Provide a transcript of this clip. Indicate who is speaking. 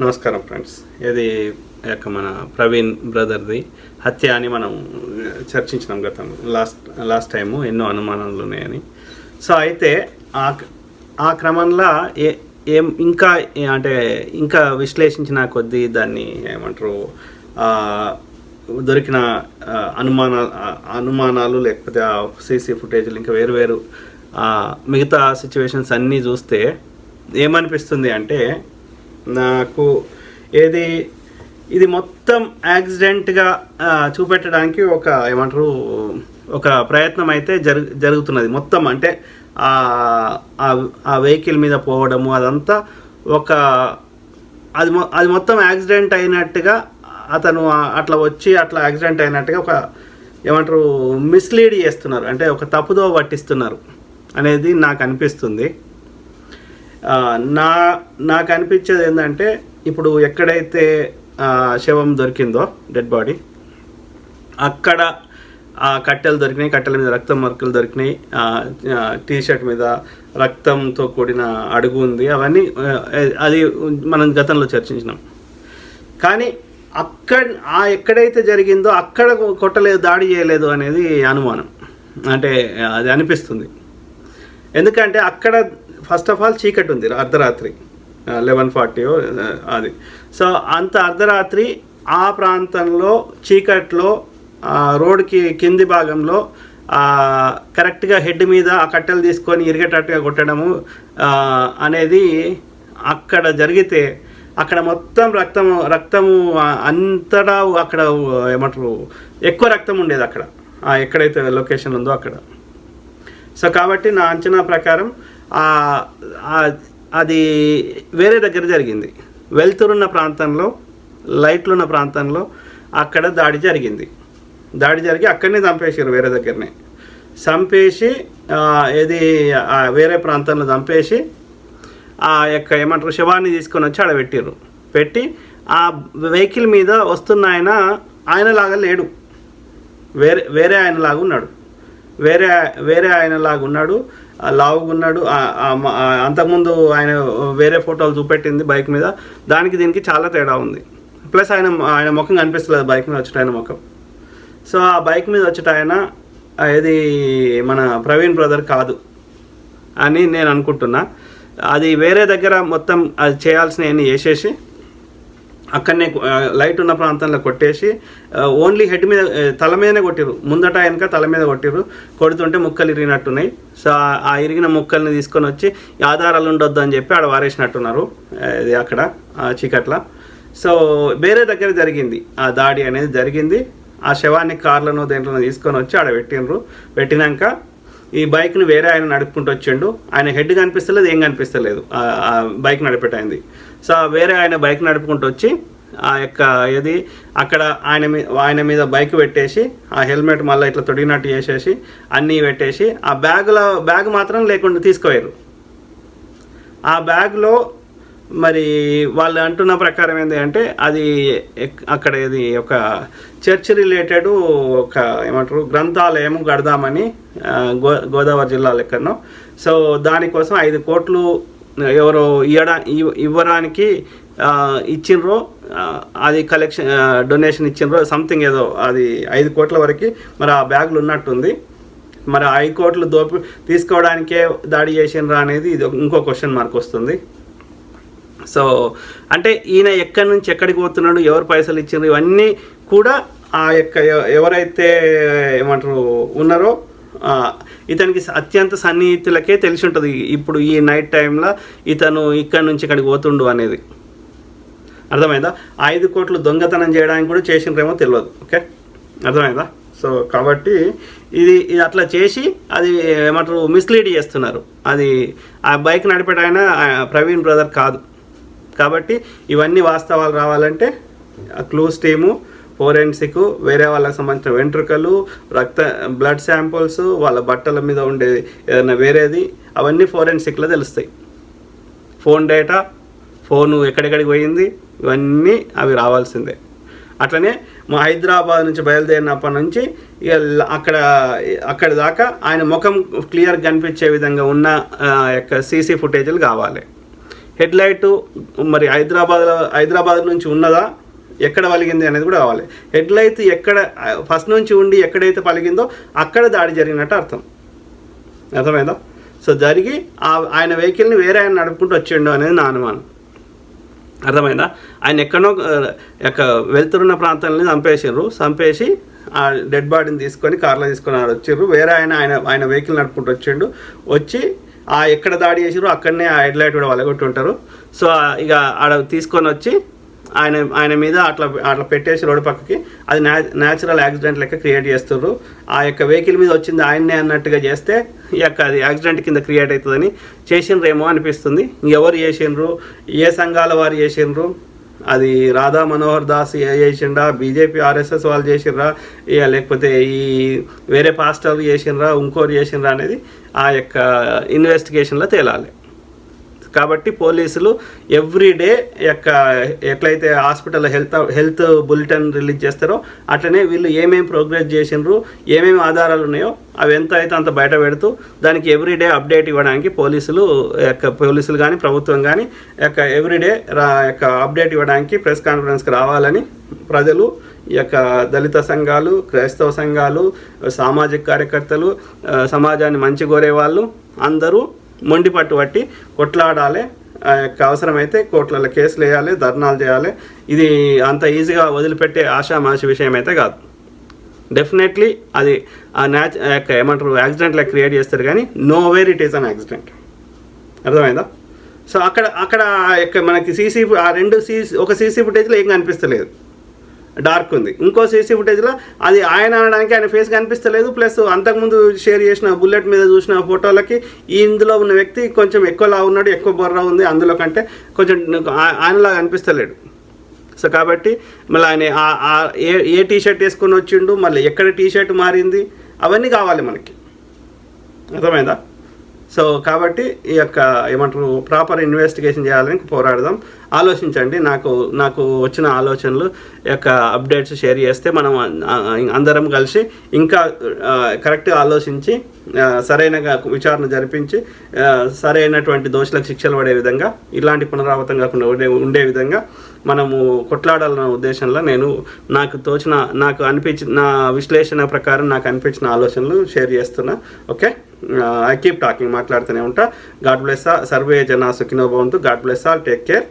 Speaker 1: నమస్కారం ఫ్రెండ్స్. ఇది యొక్క మన ప్రవీణ్ బ్రదర్ది హత్య అని మనం చర్చించినాం గతం. లాస్ట్ లాస్ట్ టైము ఎన్నో అనుమానాలు ఉన్నాయని. సో అయితే ఆ ఆ క్రమంలో ఏ ఏం ఇంకా ఏ- అంటే ఇంకా విశ్లేషించిన కొద్దీ దాన్ని ఏమంటారు దొరికిన అనుమాన అనుమానాలు అనుమానాలు లేకపోతే ఆ సీసీ ఫుటేజ్లు ఇంకా వేరు వేరు మిగతా సిచ్యువేషన్స్ అన్నీ చూస్తే ఏమనిపిస్తుంది అంటే నాకు ఏది ఇది మొత్తం యాక్సిడెంట్గా చూపెట్టడానికి ఒక ఏమంటారు ఒక ప్రయత్నం అయితే జరు జరుగుతున్నది. మొత్తం అంటే ఆ- ఆ- వెహికల్ మీద పోవడము అదంతా ఒక అది మొ- అది మొత్తం యాక్సిడెంట్ అయినట్టుగా అతను అట్లా వచ్చి అట్లా యాక్సిడెంట్ అయినట్టుగా ఒక ఏమంటారు మిస్లీడ్ చేస్తున్నారు. అంటే ఒక తప్పుదో పట్టిస్తున్నారు అనేది నాకు అనిపిస్తుంది. నా నాకు అనిపించేది ఏంటంటే ఇప్పుడు ఎక్కడైతే శవం దొరికిందో డెడ్ బాడీ అక్కడ ఆ కట్టెలు దొరికినాయి కట్టెల మీద రక్తం మరకలు దొరికినాయి టీ షర్ట్ మీద రక్తంతో కూడిన అడుగు ఉంది అవన్నీ అది మనం గతంలో చర్చించినాం. కానీ అక్కడ ఆ ఎక్కడైతే జరిగిందో అక్కడ కొట్టలేదు దాడి చేయలేదు అనేది అనుమానం. అంటే అది అనిపిస్తుంది. ఎందుకంటే అక్కడ ఫస్ట్ ఆఫ్ ఆల్ చీకటి ఉంది అర్ధరాత్రి లెవెన్ ఫార్టీ అది. సో అంత అర్ధరాత్రి ఆ ప్రాంతంలో చీకట్లో రోడ్కి కింది భాగంలో కరెక్ట్గా హెడ్ మీద ఆ కట్టెలు తీసుకొని ఇరిగేటట్టుగా కొట్టడము అనేది అక్కడ జరిగితే అక్కడ మొత్తం రక్తము రక్తము అంతటా అక్కడ ఏమంటారు ఎక్కువ రక్తం ఉండేది అక్కడ ఎక్కడైతే లొకేషన్ ఉందో అక్కడ. సో కాబట్టి నా అంచనా ప్రకారం అది వేరే దగ్గర జరిగింది. వెళ్తురున్న ప్రాంతంలో లైట్లున్న ప్రాంతంలో అక్కడ దాడి జరిగింది. దాడి జరిగి అక్కడనే చంపేసారు వేరే దగ్గరనే. చంపేసి ఏది వేరే ప్రాంతంలో చంపేసి ఆ యొక్క ఏమంటారు శవాన్ని తీసుకొని వచ్చి ఆడ పెట్టిర్రు పెట్టి ఆ వెహికల్ మీద వస్తున్న ఆయన ఆయనలాగా లేడు. వేరే వేరే ఆయనలాగా ఉన్నాడు. వేరే వేరే ఆయనలాగా ఉన్నాడు. లావుగున్నాడు లావుగా ఉన్నాడు. అంతకుముందు ఆయన వేరే ఫోటోలు చూపెట్టింది బైక్ మీద. దానికి దీనికి చాలా తేడా ఉంది. ప్లస్ ఆయన ఆయన ముఖం కనిపిస్తలేదు బైక్ మీద వచ్చేట ఆయన ముఖం. సో ఆ బైక్ మీద వచ్చేట ఆయన ఇది మన ప్రవీణ్ బ్రదర్ కాదు అని నేను అనుకుంటున్నా. అది వేరే దగ్గర మొత్తం అది చేయాల్సిన చేసేసి అక్కడనే లైట్ ఉన్న ప్రాంతంలో కొట్టేసి ఓన్లీ హెడ్ మీద తల మీదనే కొట్టిరు ముందట వెనక తల మీద కొట్టిరు కొడుతుంటే ముక్కలు ఇరిగినట్టున్నాయి. సో ఆ- ఇరిగిన ముక్కల్ని తీసుకొని వచ్చి ఆధారాలు ఉండొద్దు అని చెప్పి ఆడ వారేసినట్టున్నారు. ఇది అక్కడ చీకట్ల. సో వేరే దగ్గర జరిగింది. ఆ దాడి అనేది జరిగింది. ఆ శవాన్ని కార్లను దేంట్లో తీసుకొని వచ్చి ఆడ పెట్టిండ్రు. పెట్టినాక ఈ బైక్ని వేరే ఆయన నడుపుకుంటూ వచ్చిండు. ఆయన హెడ్ కనిపిస్తలేదు ఏం కనిపిస్తలేదు. ఆ- బైక్ నడిపేటైంది సో వేరే ఆయన బైక్ నడుపుకుంటూ వచ్చి ఆ యొక్క ఏది అక్కడ ఆయన మీద ఆయన మీద బైక్ పెట్టేసి ఆ హెల్మెట్ మళ్ళీ ఇట్లా తొడిగినట్టు చేసేసి అన్నీ పెట్టేసి ఆ బ్యాగ్లో బ్యాగ్ మాత్రం లేకుండా తీసుకుపోయారు. ఆ బ్యాగ్లో మరి వాళ్ళు అంటున్న ప్రకారం ఏంటి అంటే అది ఎక్- అక్కడ ఇది ఒక చర్చ్ రిలేటెడ్ ఒక ఏమంటారు గ్రంథాలయం కడదామని గో గోదావరి జిల్లా లెక్కనో. సో దానికోసం ఐదు కోట్లు ఎవరో ఇవ్వడా ఇవ్వడానికి ఇచ్చిండ్రో అది కలెక్షన్ డొనేషన్ ఇచ్చిండ్రో సంథింగ్ ఏదో అది ఐదు కోట్ల వరకు మరి ఆ బ్యాగులు ఉన్నట్టుంది. మరి ఐదు కోట్లు దోపి తీసుకోవడానికే దాడి చేసిండ్రా అనేది ఇది ఇంకో క్వశ్చన్ మార్క్ వస్తుంది. సో అంటే ఈయన ఎక్కడి నుంచి ఎక్కడికి పోతున్నాడు ఎవరు పైసలు ఇచ్చిండ్రు ఇవన్నీ కూడా ఆ యొక్క ఎవరైతే ఏమంటారు ఉన్నారో ఇతనికి అత్యంత సన్నిహితులకే తెలిసి ఉంటుంది ఇప్పుడు ఈ నైట్ టైంలో ఇతను ఇక్కడి నుంచి ఇక్కడికి పోతుండు అనేది. అర్థమైందా? ఐదు కోట్లు దొంగతనం చేయడానికి కూడా చేసిండ్రేమో తెలియదు ఓకే? అర్థమైందా? సో కాబట్టి ఇది ఇది అట్లా చేసి అది ఏమంటారు మిస్లీడ్ చేస్తున్నారు. అది ఆ బైక్ నడిపేట ఆయన ప్రవీణ్ బ్రదర్ కాదు. కాబట్టి ఇవన్నీ వాస్తవాలు రావాలంటే క్లూస్ టీము ఫోరెన్సిక్ వేరే వాళ్ళకి సంబంధించిన వెంట్రుకలు రక్త బ్లడ్ శాంపుల్స్ వాళ్ళ బట్టల మీద ఉండేది ఏదైనా వేరేది అవన్నీ ఫోరెన్సిక్లో తెలుస్తాయి. ఫోన్ డేటా ఫోను ఎక్కడెక్కడికి పోయింది ఇవన్నీ అవి రావాల్సిందే. అట్లనే మా హైదరాబాద్ నుంచి బయలుదేరినప్పటి నుంచి ఇక అక్కడ అక్కడ దాకా ఆయన ముఖం క్లియర్ కనిపించే విధంగా ఉన్న యొక్క సీసీ ఫుటేజీలు కావాలి. హెడ్ లైట్ మరి హైదరాబాద్ హైదరాబాద్ నుంచి ఉన్నదా ఎక్కడ పలిగింది అనేది కూడా కావాలి. హెడ్ లైట్ ఎక్కడ ఫస్ట్ నుంచి ఉండి ఎక్కడైతే పలిగిందో అక్కడ దాడి జరిగినట్టు అర్థం. అర్థమైందా? సో జరిగి ఆ- ఆయన వెహికల్ని వేరే ఆయన నడుపుకుంటూ వచ్చిండు అనేది నా అనుమానం. అర్థమైందా? ఆయన ఎక్కడో యొక్క వెళ్తున్న ప్రాంతాలని చంపేసారు చంపేసి ఆ డెడ్ బాడీని తీసుకొని కార్లో తీసుకొని ఆడ వచ్చిర్రు వేరే ఆయన ఆయన ఆయన వెహికల్ నడుపుకుంటూ వచ్చిండు వచ్చి ఆ ఎక్కడ దాడి చేసిరో అక్కడనే ఆ హెడ్ లైట్ కూడా వలగొట్టుంటారు. సో ఇక ఆడ తీసుకొని వచ్చి ఆయన ఆయన మీద అట్లా అట్లా పెట్టేసి రోడ్డు పక్కకి అది న్యా న్యాచురల్ యాక్సిడెంట్ లెక్క క్రియేట్ చేస్తున్నారు ఆ యొక్క వెహికల్ మీద వచ్చింది ఆయన్నే అన్నట్టుగా చేస్తే ఈ యొక్క అది యాక్సిడెంట్ కింద క్రియేట్ అవుతుందని చేసినరేమో అనిపిస్తుంది. ఎవరు చేసిండ్రు ఏ సంఘాల వారు చేసిండ్రు అది రాధా మనోహర్ దాస్ చేసిండ్రా? బీజేపీ ఆర్ఎస్ఎస్ వాళ్ళు చేసిండ్రా? ఇక లేకపోతే ఈ వేరే పాస్టర్లు చేసిండ్రా ఇంకోరు చేసిండ్రా అనేది ఆ యొక్క ఇన్వెస్టిగేషన్లో తేలాలి. కాబట్టి పోలీసులు ఎవ్రీ డే యొక్క ఎట్లయితే hospital health health bulletin release చేస్తారో అట్లనే వీళ్ళు ఏమేమి ప్రోగ్రెస్ చేసిండ్రు ఏమేమి ఆధారాలు ఉన్నాయో అవి ఎంత అయితే అంత బయట పెడుతూ దానికి ఎవ్రీ డే అప్డేట్ ఇవ్వడానికి పోలీసులు యొక్క పోలీసులు కానీ ప్రభుత్వం కానీ యొక్క ఎవ్రీడే రా యొక్క అప్డేట్ ఇవ్వడానికి ప్రెస్ కాన్ఫరెన్స్కి రావాలని ప్రజలు ఈ యొక్క దళిత సంఘాలు క్రైస్తవ సంఘాలు సామాజిక కార్యకర్తలు సమాజాన్ని మంచి కోరే వాళ్ళు అందరూ మొండి పట్టు పట్టి కొట్లాడాలి. ఆ యొక్క అవసరమైతే కోర్టులలో కేసులు వేయాలి ధర్నాలు చేయాలి. ఇది అంత ఈజీగా వదిలిపెట్టే ఆషామాషి విషయం అయితే కాదు. డెఫినెట్లీ అది ఆ న్యాచ్ యొక్క ఏమంటారు యాక్సిడెంట్ క్రియేట్ చేస్తారు కానీ no where it is an accident అర్థమైందా? సో అక్కడ అక్కడ యొక్క మనకి సీసీ ఆ రెండు సీసీ ఒక సీసీ ఫుటేజ్లో ఏం కనిపిస్తలేదు. డార్క్ ఉంది. ఇంకో సీసీ ఫుటేజ్లో అది ఆయన అనడానికి ఆయన ఫేస్ కనిపిస్తలేదు. ప్లస్ అంతకుముందు షేర్ చేసిన బుల్లెట్ మీద చూసిన ఫోటోలకి ఈ ఇందులో ఉన్న వ్యక్తి కొంచెం ఎక్కువలా ఉన్నాడు ఎక్కువ బొర్ర ఉంది. అందులో కంటే కొంచెం ఆయనలా కనిపిస్తలేడు సో కాబట్టి మళ్ళీ ఆయన ఏ ఏ టీ షర్ట్ వేసుకొని వచ్చిండు మళ్ళీ ఎక్కడ టీ షర్ట్ మారింది అవన్నీ కావాలి మనకి. అర్థమైందా? సో కాబట్టి ఈ యొక్క ఏమంటారు ప్రాపర్ ఇన్వెస్టిగేషన్ చేయాలని పోరాడదాం ఆలోచించండి. నాకు నాకు వచ్చిన ఆలోచనలు యొక్క అప్డేట్స్ షేర్ చేస్తే మనం అందరం కలిసి ఇంకా కరెక్ట్గా ఆలోచించి సరైన విచారణ జరిపించి సరైనటువంటి దోషులకు శిక్షలు పడే విధంగా ఇలాంటి పునరావృతం కాకుండా ఉండే ఉండే విధంగా మనము కొట్లాడాలన్న ఉద్దేశంలో నేను నాకు తోచిన నాకు అనిపించిన నా విశ్లేషణ ప్రకారం నాకు అనిపించిన ఆలోచనలు షేర్ చేస్తున్నా. ఓకే? ఐ కీప్ టాకింగ్ మాట్లాడుతూనే ఉంటా. గాడ్ బ్లెస్ సర్వే జనా సుఖినో భవంతు. God bless all. Take care.